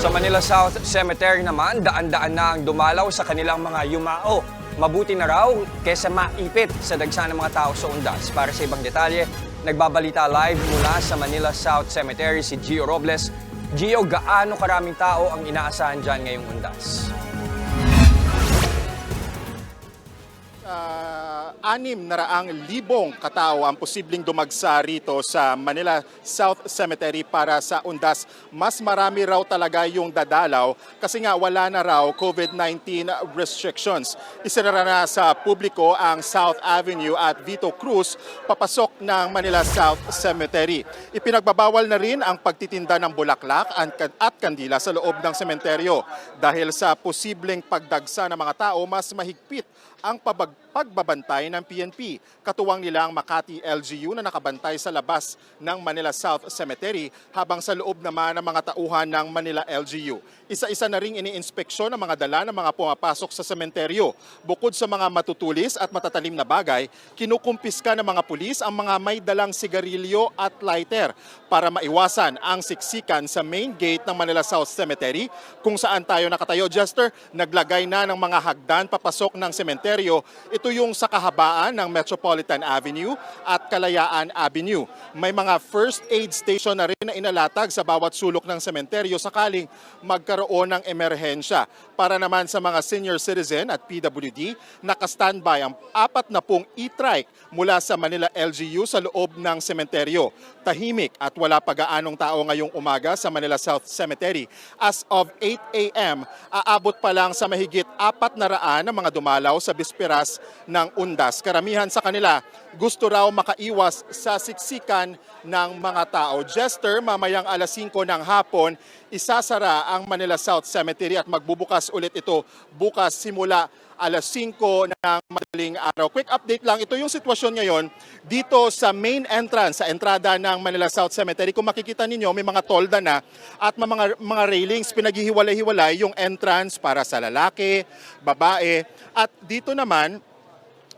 Sa Manila South Cemetery naman, daan-daan na ang dumalaw sa kanilang mga yumao. Mabuti na raw kesa maipit sa dagsa ng mga tao sa undas. Para sa ibang detalye, nagbabalita live mula sa Manila South Cemetery si Gio Robles. Gio, gaano karaming tao ang inaasahan dyan ngayong undas? Anim na raang libong katao ang posibleng dumagsa rito sa Manila South Cemetery para sa undas. Mas marami raw talaga yung dadalaw kasi nga wala na raw COVID-19 restrictions. Isinara na sa publiko ang South Avenue at Vito Cruz papasok ng Manila South Cemetery. Ipinagbabawal na rin ang pagtitinda ng bulaklak at kandila sa loob ng sementeryo dahil sa posibleng pagdagsa ng mga tao mas mahigpit ang pabag- pagbabantay ng PNP. Katuwang nila ang Makati LGU na nakabantay sa labas ng Manila South Cemetery habang sa loob naman ng mga tauhan ng Manila LGU. Isa-isa na ring iniinspeksyon ang mga dala ng mga pumapasok sa sementeryo. Bukod sa mga matutulis at matatalim na bagay, kinukumpiska ng mga pulis ang mga may dalang sigarilyo at lighter para maiwasan ang siksikan sa main gate ng Manila South Cemetery kung saan tayo nakatayo, Jester, naglagay na ng mga hagdan papasok ng sementeryo. Ito yung sa kahabaan ng Metropolitan Avenue at Kalayaan Avenue. May mga first aid station na rin na inalatag sa bawat sulok ng sementeryo sakaling magkaroon ng emerhensya. Para naman sa mga senior citizen at PWD, naka-standby ang apat na pong e-trike mula sa Manila LGU sa loob ng sementeryo. Tahimik at wala pa gaanong tao ngayong umaga sa Manila South Cemetery. As of 8 a.m., aabot pa lang sa mahigit apat na raan ng mga dumalaw sa bisperas ng undas. Karamihan sa kanila gusto raw makaiwas sa siksikan ng mga tao. Jester, mamayang alas 5 ng hapon, isasara ang Manila South Cemetery at magbubukas ulit ito bukas simula alas 5 ng madaling araw. Quick update lang, ito yung sitwasyon ngayon dito sa main entrance, sa entrada ng Manila South Cemetery. Kung makikita ninyo, may mga tolda na at mga, mga railings, pinaghihiwalay-hiwalay yung entrance para sa lalaki, babae. At dito naman,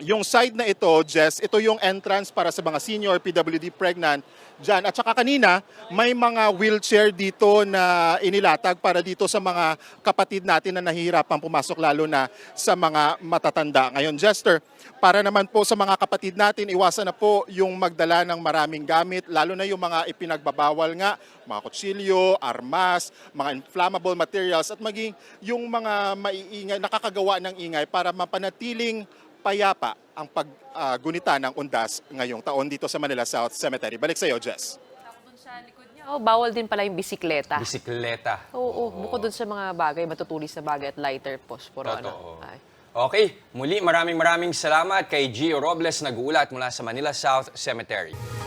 yung side na ito, Jess, ito yung entrance para sa mga senior PWD pregnant dyan. At saka kanina, may mga wheelchair dito na inilatag para dito sa mga kapatid natin na nahihirapan pumasok lalo na sa mga matatanda. Ngayon, Jester, para naman po sa mga kapatid natin, iwasan na po yung magdala ng maraming gamit, lalo na yung mga ipinagbabawal nga, mga kutsilyo, armas, mga inflammable materials, at maging yung mga maiingay, nakakagawa ng ingay para mapanatiling payapa ang paggunita ng undas ngayong taon dito sa Manila South Cemetery. Balik sa iyo, Jess. Dun sa likod niya, oh, bawal din pala yung bisikleta. Bisikleta. Oo, bukod dun sa mga bagay, matutulis na bagay at lighter, posporo. Totoo. Ano. Ay. Okay, muli maraming maraming salamat kay Gio Robles na gulat mula sa Manila South Cemetery.